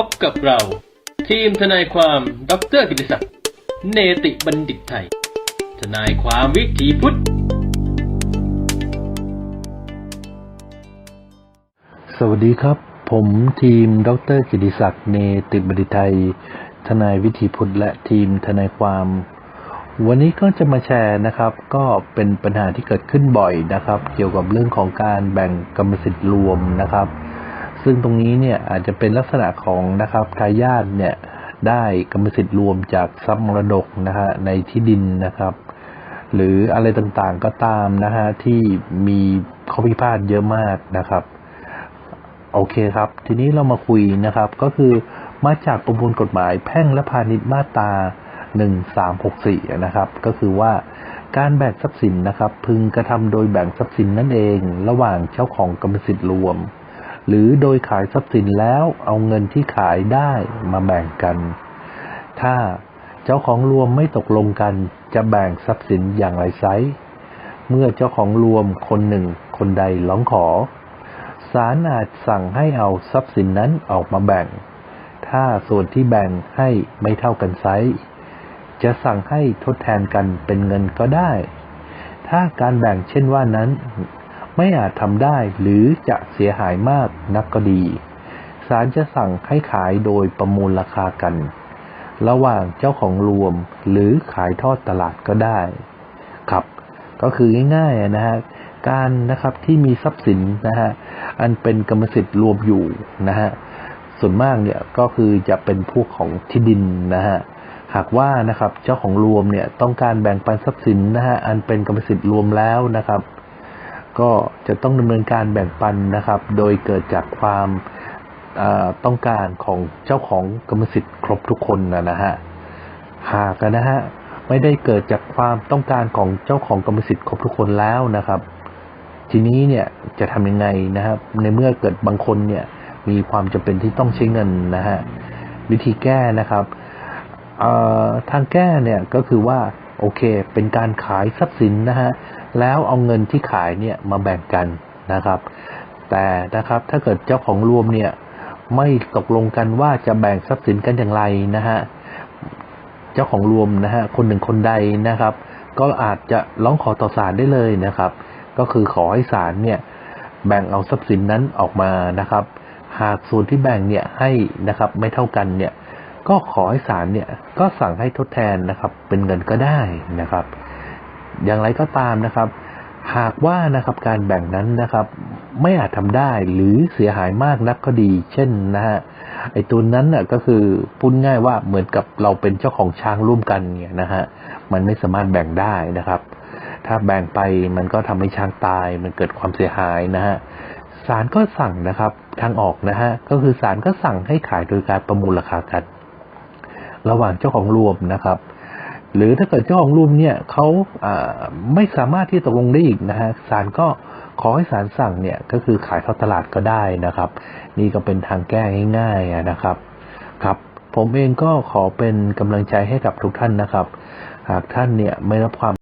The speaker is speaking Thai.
พบกับเรา ทีมทนายความดรกิติศักดิ์เนติบัณฑิตไทย ทนายความวิถีพุทธ สวัสดีครับ ผมทีมดรกิติศักดิ์เนติบัณฑิตไทย ทนายวิถีพุทธและทีมทนายความ วันนี้ก็จะมาแชร์นะครับ ก็เป็นปัญหาที่เกิดขึ้นบ่อยนะครับ เกี่ยวกับเรื่องของการแบ่งกรรมสิทธิ์รวมนะครับ ซึ่งตรงนี้เนี่ยอาจจะเป็นลักษณะของนะครับทายาทเนี่ยได้กรรมสิทธิ์รวมจากทรัพย์มรดกนะฮะในที่ดินนะครับ หรืออะไรต่างๆก็ตามนะฮะที่มีข้อพิพาทเยอะมากนะครับ โอเคครับ ทีนี้เรามาคุยนะครับ ก็คือมาจากประมวลกฎหมายแพ่งและพาณิชย์มาตรา1364นะครับ ก็คือว่าการแบ่งทรัพย์สินนะครับ พึงกระทำโดยแบ่งทรัพย์สินนั่นเอง ระหว่างเจ้าของกรรมสิทธิ์รวม หรือโดยขายทรัพย์สินแล้วเอาเงินที่ขายได้มาแบ่งกัน ถ้าเจ้าของรวมไม่ตกลงกันจะแบ่งทรัพย์สินอย่างไรไซส์เมื่อเจ้าของรวมคนหนึ่งคนใดร้องขอศาลอาจสั่งให้เอาทรัพย์สินนั้นออกมาแบ่ง ถ้าส่วนที่แบ่งให้ไม่เท่ากันไซส์จะสั่งให้ทดแทนกันเป็นเงินก็ได้ ถ้าการแบ่งเช่นว่านั้น ไม่อาจทำได้หรือจะเสียหายมากนักก็ดีศาลจะสั่งให้ขายโดยประมูลราคากัน ระหว่างเจ้าของรวมหรือขายทอดตลาดก็ได้ ครับ ก็คือง่ายๆนะฮะการนะครับที่มีทรัพย์สินนะฮะอันเป็นกรรมสิทธิ์รวมอยู่นะฮะส่วนมากเนี่ยก็คือจะเป็นพวกของที่ดินนะฮะหากว่านะครับเจ้าของรวมเนี่ยต้องการแบ่งปันทรัพย์สินนะฮะอันเป็นกรรมสิทธิ์รวมแล้วนะครับ ก็จะต้องดำเนินการแบ่งปันนะครับ โดยเกิดจากความต้องการของเจ้าของกรรมสิทธิ์ครบทุกคนนะนะฮะหากนะฮะไม่ได้เกิดจากความต้องการของเจ้าของกรรมสิทธิ์ครบทุกคนแล้วนะครับ ทีนี้เนี่ยจะทำยังไงนะครับ ในเมื่อเกิดบางคนเนี่ยมีความจำเป็นที่ต้องใช้เงินนะฮะวิธีแก้นะครับทางแก้เนี่ยก็คือว่า โอเค เป็นการขายทรัพย์สินนะฮะ แล้วเอาเงินที่ขายเนี่ยมาแบ่งกันนะครับ แต่นะครับถ้าเกิดเจ้าของรวมเนี่ยไม่ตกลงกันว่าจะแบ่งทรัพย์สินกันอย่างไรนะฮะ เจ้าของรวมนะฮะคนหนึ่งคนใดนะครับ ก็อาจจะร้องขอต่อศาลได้เลยนะครับ ก็คือขอให้ศาลเนี่ยแบ่งเอาทรัพย์สินนั้นออกมานะครับ หากส่วนที่แบ่งเนี่ยให้นะครับไม่เท่ากันเนี่ย ก็ขอให้ศาลเนี่ยก็สั่งให้ทดแทนนะครับ เป็นเงินก็ได้นะครับ อย่างไรก็ตามนะครับ หากว่านะครับการแบ่งนั้นนะครับ ไม่อาจทำได้หรือเสียหายมากนักก็ดี เช่นนะฮะไอ้ตัวนั้นน่ะก็คือพูดง่ายว่าเหมือนกับเราเป็นเจ้าของช้างร่วมกันเนี่ยนะฮะมันไม่สามารถแบ่งได้นะครับ ถ้าแบ่งไปมันก็ทำให้ช้างตาย มันเกิดความเสียหายนะฮะศาลก็สั่งนะครับทางออกนะฮะก็คือศาลก็สั่งให้ขายโดยการประมูลราคากัน ระหว่างเจ้าของรวมนะครับ หรือถ้าเกิดเจ้าของรวมเนี่ยเขาไม่สามารถที่ตกลงได้อีกนะฮะศาลก็ขอให้ศาลสั่งเนี่ยก็คือขายทอดตลาดก็ได้นะครับ นี่ก็เป็นทางแก้ง่ายๆนะครับครับ ผมเองก็ขอเป็นกำลังใจให้กับทุกท่านนะครับ หากท่านเนี่ยไม่รับความ